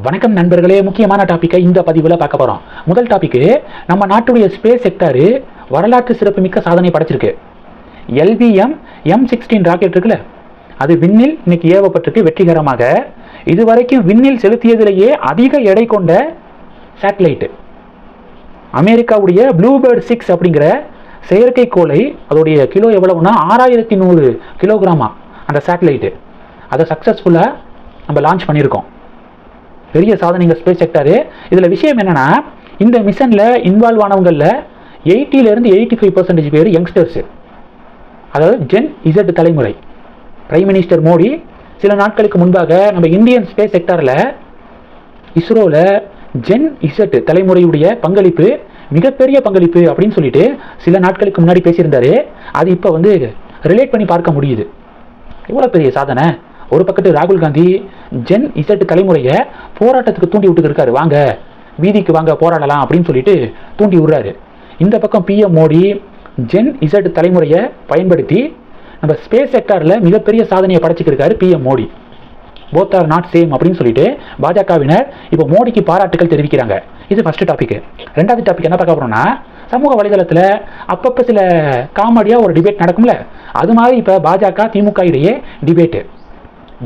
வணக்கம் நண்பர்களே முக்கியமான டாப்பிக்கை இந்த பதிவில் பார்க்க போகிறோம் முதல் டாப்பிக்கு நம்ம நாட்டுடைய ஸ்பேஸ் செக்டாரு வரலாற்று சிறப்புமிக்க சாதனை படைச்சிருக்கு. எல்விஎம் எம் சிக்ஸ்டீன் ராக்கெட் இருக்குல்ல? அது விண்ணில் இன்னைக்கு ஏவப்பட்டிருக்கு வெற்றிகரமாக. இதுவரைக்கும் விண்ணில் செலுத்தியதிலேயே அதிக எடை கொண்ட சேட்டலைட்டு அமெரிக்காவுடைய ப்ளூபேர்ட் சிக்ஸ் அப்படிங்கிற செயற்கைக்கோளை அதோடைய கிலோ எவ்வளவுனா ஆறாயிரத்தி நூறு கிலோகிராமா அந்த சேட்டலைட்டு அதை சக்ஸஸ்ஃபுல்லாக நம்ம லான்ச் பண்ணியிருக்கோம். பெரிய சாதனைங்க ஸ்பேஸ் செக்டாரு இதில் விஷயம் என்னென்னா இந்த மிஷனில் இன்வால்வ் ஆனவங்களில் எயிட்டிலேருந்து எயிட்டி ஃபைவ் பர்சன்டேஜ் பேர் யங்ஸ்டர்ஸு அதாவது ஜென் இசட் தலைமுறை. பிரைம் மினிஸ்டர் மோடி சில நாட்களுக்கு முன்பாக நம்ம இந்தியன் ஸ்பேஸ் செக்டாரில் இஸ்ரோவில் ஜென் இசட் தலைமுறையுடைய பங்களிப்பு மிகப்பெரிய பங்களிப்பு அப்படின்னு சொல்லிட்டு சில நாட்களுக்கு முன்னாடி பேசியிருந்தாரு. அது இப்போ வந்து ரிலேட் பண்ணி பார்க்க முடியுது. எவ்வளோ பெரிய சாதனை. ஒரு பக்கத்து ராகுல் காந்தி ஜென் இசட் தலைமுறையை போராட்டத்துக்கு தூண்டி விட்டுக்கிருக்காரு இருக்காரு. வாங்க வீதிக்கு வாங்க போராடலாம் அப்படின்னு சொல்லிட்டு தூண்டி விடுறாரு. இந்த பக்கம் பிஎம் மோடி ஜென் இசட் தலைமுறையை பயன்படுத்தி நம்ம ஸ்பேஸ் செக்டாரில் மிகப்பெரிய சாதனையை படைச்சிக்கிருக்காரு PM Modi. Both are not same அப்படின்னு சொல்லிட்டு பாஜகவினர் இப்போ மோடிக்கு பாராட்டுகள் தெரிவிக்கிறாங்க. இது ஃபர்ஸ்ட் டாபிக் ரெண்டாவது டாபிக் என்ன பார்க்க போகிறோம்னா சமூக வலைதளத்தில் அப்பப்போ சில காமெடியாக ஒரு டிபேட் நடக்கும்ல. அது மாதிரி இப்போ பாஜக திமுக இடையே டிபேட்டு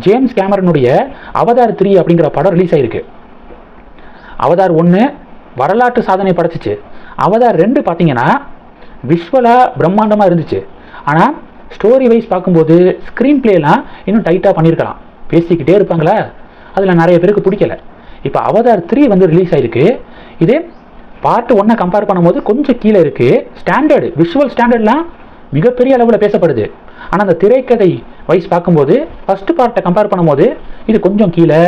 ஜேம்ஸ் கேமரனுடைய அவதார் த்ரீ அப்படிங்கிற படம் ரிலீஸ் ஆயிருக்கு. அவதார் ஒன்று வரலாற்று சாதனை படைச்சிச்சு. அவதார் ரெண்டு பார்த்தீங்கன்னா விஷுவலாக பிரம்மாண்டமாக இருந்துச்சு. ஆனால் ஸ்டோரி வைஸ் பார்க்கும்போது ஸ்க்ரீன் பிளேலாம் இன்னும் டைட்டாக பண்ணியிருக்கலாம் பேசிக்கிட்டே இருப்பாங்களா? அதில் நிறைய பேருக்கு பிடிக்கல. இப்போ அவதார் த்ரீ வந்து ரிலீஸ் ஆயிருக்கு. இது பார்ட் ஒன்னை கம்பேர் பண்ணும்போது கொஞ்சம் கீழே இருக்குது ஸ்டாண்டர்டு விஷுவல் ஸ்டாண்டர்ட்லாம் மிகப்பெரிய அளவில் பேசப்படுது. ஆனால் அந்த திரைக்கதை வைஸ் பார்க்கும்போது ஃபஸ்ட்டு பார்ட்டை கம்பேர் பண்ணும்போது இது கொஞ்சம் கீழே.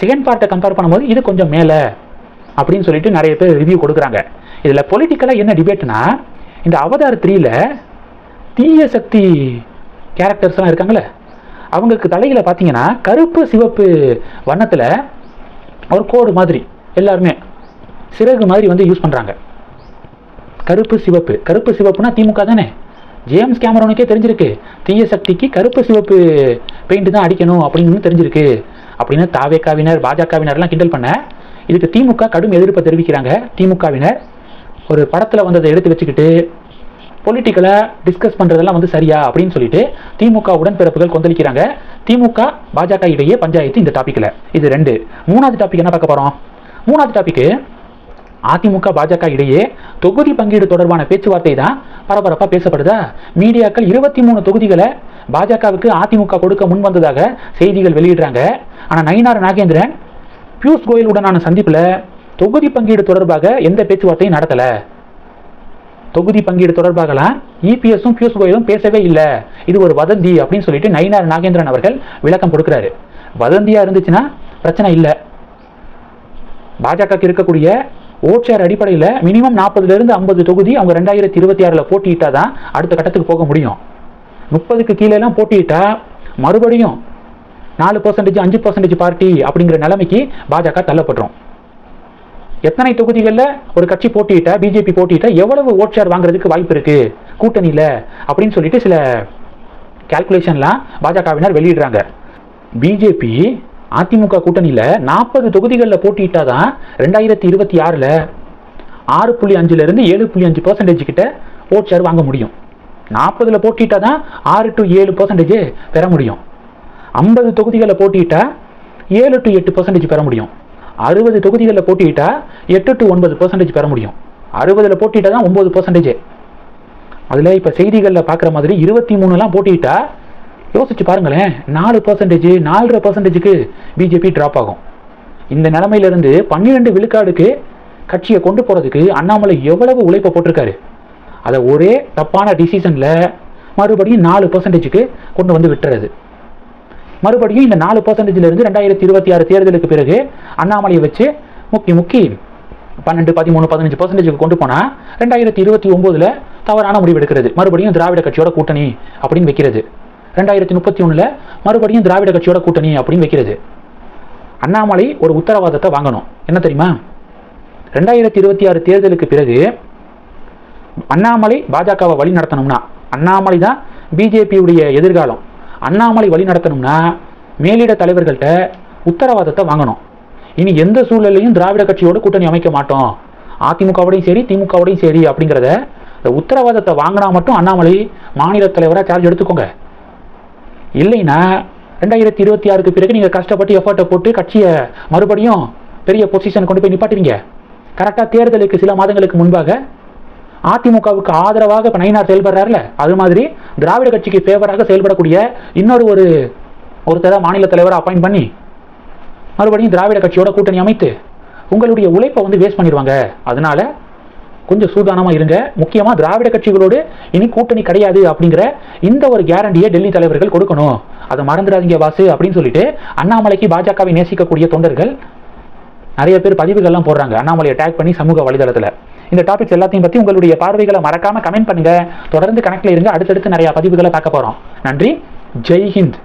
செகண்ட் பார்ட்டை கம்பேர் பண்ணும்போது இது கொஞ்சம் மேலே. அப்படின்னு சொல்லிட்டு நிறைய பேர் ரிவ்யூ கொடுக்குறாங்க. இதில் பொலிட்டிக்கலாக என்ன டிபேட்னா இந்த அவதார் த்ரீல தீய சக்தி கேரக்டர்ஸ்லாம் இருக்காங்களே அவங்களுக்கு தலையில் பார்த்தீங்கன்னா கருப்பு சிவப்பு வண்ணத்தில் ஒரு கோடு மாதிரி எல்லாருமே சிறகு மாதிரி வந்து யூஸ் பண்ணுறாங்க கருப்பு சிவப்பு. கருப்பு சிவப்புனா திமுக தானே ஜேம்ஸ் கேமரோனுக்கே தெரிஞ்சிருக்கு. தீய சக்திக்கு கருப்பு சிவப்பு பெயிண்ட் தான் அடிக்கணும் அப்படின்னு தெரிஞ்சிருக்கு. அப்படின்னு தாவேக்காவினர் பாஜகவினர்லாம் கிண்டல் பண்ண. இதுக்கு திமுக கடும் எதிர்ப்பை தெரிவிக்கிறாங்க. திமுகவினர் ஒரு படத்தில் வந்ததை எடுத்து வச்சுக்கிட்டு பொலிட்டிக்கலை டிஸ்கஸ் பண்ணுறதெல்லாம் வந்து சரியா அப்படின்னு சொல்லிட்டு திமுக உடன்பிறப்புகள் கொந்தளிக்கிறாங்க. திமுக பாஜக இடையே பஞ்சாயத்து இந்த டாப்பிக்கில் இது ரெண்டு. மூணாவது டாபிக் என்ன பார்க்க போகிறோம் மூணாவது டாபிக்கு அதிமுக பாஜக இடையே தொகுதி பங்கீடு தொடர்பான பேச்சுவார்த்தை தான் பரபரப்பாக பேசப்படுதா? மீடியாக்கள் இருபத்தி மூணு தொகுதிகளை பாஜகவுக்கு அதிமுக கொடுக்க முன் வந்ததாக செய்திகள் வெளியிடுறாங்க. ஆனால் நயினார் நாகேந்திரன் பியூஷ் கோயலுடனான சந்திப்பில் தொகுதி பங்கீடு தொடர்பாக எந்த பேச்சுவார்த்தையும் நடத்தலை. தொகுதி பங்கீடு தொடர்பாகலாம் இபிஎஸும் பியூஷ் கோயலும் பேசவே இல்லை. இது ஒரு வதந்தி அப்படின்னு சொல்லிட்டு நயினார் நாகேந்திரன் அவர்கள் விளக்கம் கொடுக்குறாரு. வதந்தியாக இருந்துச்சுன்னா பிரச்சனை இல்லை. பாஜகவுக்கு இருக்கக்கூடிய ஓட் ஷேர் அடிப்படையில் மினிமம் நாற்பதுலேருந்து ஐம்பது தொகுதி அவங்க ரெண்டாயிரத்தி இருபத்தி ஆறில் போட்டியிட்டால் தான் அடுத்த கட்டத்துக்கு போக முடியும். முப்பதுக்கு கீழேலாம் போட்டியிட்டா மறுபடியும் நாலு பர்சன்டேஜ் அஞ்சு பர்சன்டேஜ் பார்ட்டி அப்படிங்கிற நிலைமைக்கு பாஜக தள்ளப்பட்டுரும் எத்தனை தொகுதிகளில் ஒரு கட்சி போட்டியிட்டா பிஜேபி போட்டியிட்டா எவ்வளவு ஓட் ஷேர் வாங்குறதுக்கு வாய்ப்பு இருக்குது கூட்டணியில் அப்படின்னு சொல்லிட்டு சில கால்குலேஷன்லாம் பாஜகவினர் வெளியிடுறாங்க. பிஜேபி அதிமுக கூட்டணியில் நாற்பது தொகுதிகளில் போட்டியிட்டா தான் ரெண்டாயிரத்தி இருபத்தி ஆறில் ஆறு புள்ளி அஞ்சுலேருந்து ஏழு புள்ளி அஞ்சு பர்சன்டேஜ் கிட்ட ஓட் ஷேர் வாங்க முடியும். நாற்பதில் போட்டிட்டால் தான் ஆறு டு ஏழு பர்சன்டேஜ் பெற முடியும். ஐம்பது தொகுதிகளில் போட்டியிட்டா ஏழு டு எட்டு பர்சன்டேஜ் பெற முடியும். அறுபது தொகுதிகளில் போட்டியிட்டா எட்டு டு ஒன்பது பர்சன்டேஜ் பெற முடியும். அறுபதில் போட்டியிட்டா தான் ஒம்பது பர்சன்டேஜ் அதில் இப்போ செய்திகளில் பார்க்குற மாதிரி இருபத்தி மூணுலாம் போட்டியிட்டா யோசிச்சு பாருங்களேன் நாலு பர்சன்டேஜ் நாலரை பர்சன்டேஜுக்கு பிஜேபி ட்ராப் ஆகும். இந்த நிலமையிலிருந்து பன்னிரெண்டு விழுக்காடுக்கு கட்சியை கொண்டு போகிறதுக்கு அண்ணாமலை எவ்வளவு உழைப்பை போட்டிருக்காரு? அதை ஒரே தப்பான டிசிஷனில் மறுபடியும் நாலு பர்சன்டேஜுக்கு கொண்டு வந்து விட்டுறது. மறுபடியும் இந்த நாலு பர்சன்டேஜ்லேருந்து ரெண்டாயிரத்தி இருபத்தி ஆறு தேர்தலுக்கு பிறகு அண்ணாமலையை வச்சு முக்கி முக்கி பன்னெண்டு பதிமூணு பதினஞ்சு பர்சன்டேஜுக்கு கொண்டு போனால் ரெண்டாயிரத்தி இருபத்தி ஒம்போதில் தவறான முடிவு எடுக்கிறது. மறுபடியும் திராவிட கட்சியோட கூட்டணி அப்படின்னு வைக்கிறது. ரெண்டாயிரத்தி முப்பத்தி ஒன்றில் மறுபடியும் திராவிட கட்சியோட கூட்டணி அப்படின்னு வைக்கிறது. அண்ணாமலை ஒரு உத்தரவாதத்தை வாங்கணும். என்ன தெரியுமா? ரெண்டாயிரத்தி இருபத்தி ஆறு தேர்தலுக்கு பிறகு அண்ணாமலை பாஜகவை வழி நடத்தணும்னா அண்ணாமலை தான் பிஜேபியுடைய எதிர்காலம். அண்ணாமலை வழி நடத்தணும்னா மேலிட தலைவர்கள்ட்ட உத்தரவாதத்தை வாங்கணும். இனி எந்த சூழ்நிலையும் திராவிட கட்சியோட கூட்டணி அமைக்க மாட்டோம். அதிமுகவோடையும் சரி திமுகவோடையும் சரி அப்படிங்கிறத இந்த உத்தரவாதத்தை வாங்கினா மட்டும் அண்ணாமலை மாநில தலைவராக சார்ஜ் எடுத்துக்கோங்க. இல்லைன்னா ரெண்டாயிரத்தி இருபத்தி ஆறுக்கு பிறகு நீங்கள் கஷ்டப்பட்டு எஃபர்ட்டை போட்டு கட்சியை மறுபடியும் பெரிய பொசிஷன் கொண்டு போய் நிப்பாட்டுவீங்க. கரெக்டாக தேர்தலுக்கு சில மாதங்களுக்கு முன்பாக அதிமுகவுக்கு ஆதரவாக இப்போ நயினார் செயல்படுறாருல அது மாதிரி திராவிட கட்சிக்கு ஃபேவராக செயல்படக்கூடிய இன்னொரு ஒரு ஒருத்தரை மாநில தலைவரை அப்பாயிண்ட் பண்ணி மறுபடியும் திராவிட கட்சியோட கூட்டணி அமைத்து உங்களுடைய உழைப்பை வந்து வேஸ்ட் பண்ணிடுவாங்க. அதனால கொஞ்சம் சூதானமாக இருங்க. முக்கியமாக திராவிட கட்சிகளோடு இனி கூட்டணி கிடையாது அப்படிங்கிற இந்த ஒரு கேரண்டியை டெல்லி தலைவர்கள் கொடுக்கணும். அதை மறந்துடாதீங்க வாசு அப்படின்னு சொல்லிட்டு அண்ணாமலைக்கு பாஜகவை நேசிக்கக்கூடிய தொண்டர்கள் நிறைய பேர் பதிவுகள்லாம் போடுறாங்க. அண்ணாமலையை டேக் பண்ணி சமூக வலைதளத்தில். இந்த டாபிக்ஸ் எல்லாத்தையும் பற்றி உங்களுடைய பார்வைகளை மறக்காமல் கமெண்ட் பண்ணுங்கள் தொடர்ந்து கணக்கில் இருங்க. அடுத்தடுத்து நிறையா பதிவுகளை பார்க்க போகிறோம் நன்றி. ஜெய் ஹிந்த்.